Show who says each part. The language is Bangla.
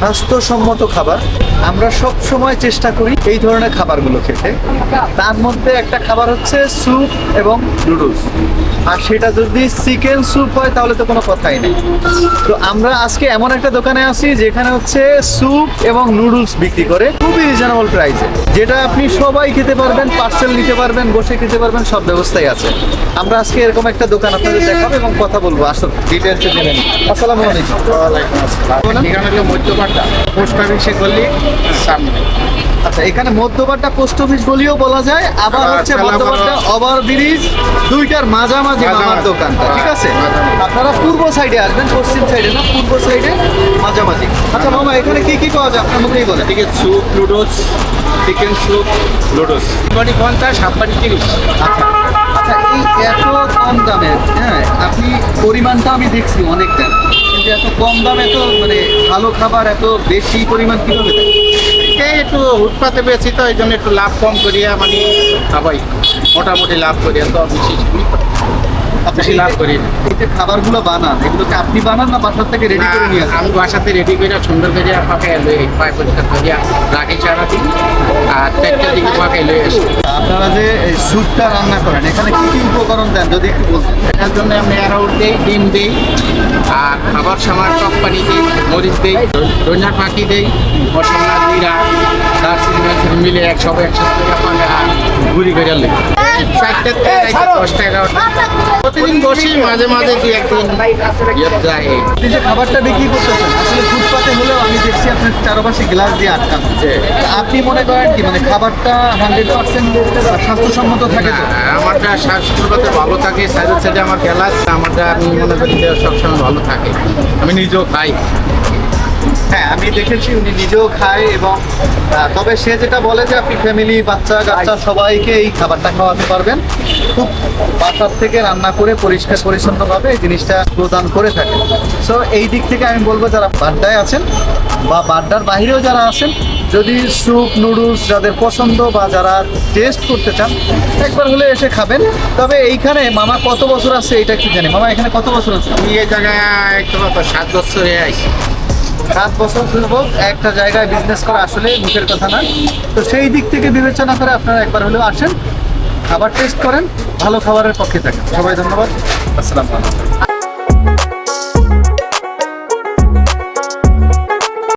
Speaker 1: স্বাস্থ্যসম্মত খাবার আমরা সব সময় চেষ্টা করি এই ধরনের খাবারগুলো খেতে। তার মধ্যে একটা খাবার হচ্ছে স্যুপ এবং নুডলস। আর সেটা যদি চিকেন স্যুপ হয় তাহলে তো কোনো কথাই নেই। তো আমরা আজকে এমন একটা দোকানে আসি যেখানে হচ্ছে স্যুপ এবং নুডলস বিক্রি করে খুবই রিজনেবল প্রাইসে যেটা আপনি সবাই খেতে পারবেন পার্সেল নিতে পারবেন বসে খেতে পারবেন সব ব্যবস্থাই আছে। আমরা আজকে এরকম একটা দোকান আপনাদের দেখাবো এবং কথা বলব। আসল ডিটেলসে জেনে নিন। আসসালামু আলাইকুম।
Speaker 2: এখানে হলো মধ্যপাট্টা পোস্ট অফিসে গলি সামনে।
Speaker 1: আচ্ছা এখানে মধ্যপাট্টা পোস্ট অফিস বলিও বলা যায় আবার
Speaker 2: আবার
Speaker 1: হচ্ছে মধ্যপাট্টা ওভার ব্রিজ দুইটার মাঝামাঝি মামার দোকানটা ঠিক আছে? আপনারা পূর্ব সাইডে আসবেন পশ্চিম সাইডে না পূর্ব সাইডে মাঝামাঝি। আচ্ছা মামা এখানে কি কি পাওয়া যায়? আপনার মুখেই বলেন।
Speaker 2: এদিকে soup noodles chicken soup noodles বাড়ি পঞ্চাশ হাফ বাড়ি তিরিশ।
Speaker 1: আচ্ছা আচ্ছা এই এত কম দামের হ্যাঁ আপনি পরিমাণটা আমি দেখছি অনেক কিন্তু এত কম দামে এত মানে ভালো খাবার এত বেশি পরিমাণ কীভাবে দেয়?
Speaker 2: একটু উৎপাতে বেশি তো এই জন্য একটু লাভ কম করিয়া মানে সবাই মোটামুটি লাভ করিয়া তো বেশি বেশি লাভ করি না।
Speaker 1: এই যে খাবারগুলো বানান এগুলোকে আপনি বানান না বাসার থেকে রেডি করে নিয়ে
Speaker 2: আমি বাসাতে রেডি করে সুন্দর করে পাকে লই পায়ে পরিষ্কার করিয়া রাখি চারা দিই আর চারটে দিকে পাকে লই আসি।
Speaker 1: আপনারা যে স্যুপটা রান্না করেন, এখানে কি কি উপকরণ দেন, যদি একটু বলতেন?
Speaker 2: এটার জন্য আমি অ্যারাউট দিই, ডিম দিই, আর খাবার সামার টক পানি দিই, মরিচ দিই, ধনিয়া পাখি দিই মশলা জিরা, দারচিনি মিলে এক সব একসাথে ঘুরি করে লই চারটে থেকে দশ টাকা। প্রতিদিন বসি মাঝে মাঝে একদিন ইয়ে
Speaker 1: আপনি যে খাবারটা বিক্রি করতেছেন আসলে ফুটপাতে হলেও আমি দেখছি আপনার চারপাশে গ্লাস দিয়ে আটকানো। আপনি মনে করেন কি মানে খাবারটা হান্ড্রেড পার্সেন্ট স্বাস্থ্যসম্মত থাকে
Speaker 2: আমারটা ভালো থাকে সাইডের সাইডে আমার গ্যালাস আমারটা আমি মনে করি সবসময় ভালো থাকে। আমি নিজেও খাই।
Speaker 1: আমি দেখেছি উনি নিজেও খায় এবং তবে সে যেটা বলে যে আপনি ফ্যামিলি বাচ্চা কাচ্চা সবাইকে এই খাবারটা খাওয়াতে পারবেন। খুব বাসার থেকে রান্না করে পরিষ্কার পরিচ্ছন্নভাবে এই জিনিসটা প্রদান করে থাকে। সো এই দিক থেকে আমি বলব যারা বাড্ডায় আছেন বা বাড্ডার বাইরেও যারা আছেন যদি স্যুপ নুডলস যাদের পছন্দ বা যারা টেস্ট করতে চান একবার হলে এসে খাবেন। তবে এইখানে মামা কত বছর আছে এটা কি জানি? মামা এখানে কত বছর আছে?
Speaker 2: আমি এই জায়গায় একটু সাত বছরে আইছি।
Speaker 1: সাত বছর পূর্বক একটা জায়গায় বিজনেস করা আসলে মুখের কথা না তো সেই দিক থেকে বিবেচনা করে আপনারা একবার হলেও আসেন, খাবার টেস্ট করেন, ভালো খাবারের পক্ষে থাকেন। সবাই ধন্যবাদ। আসসালাম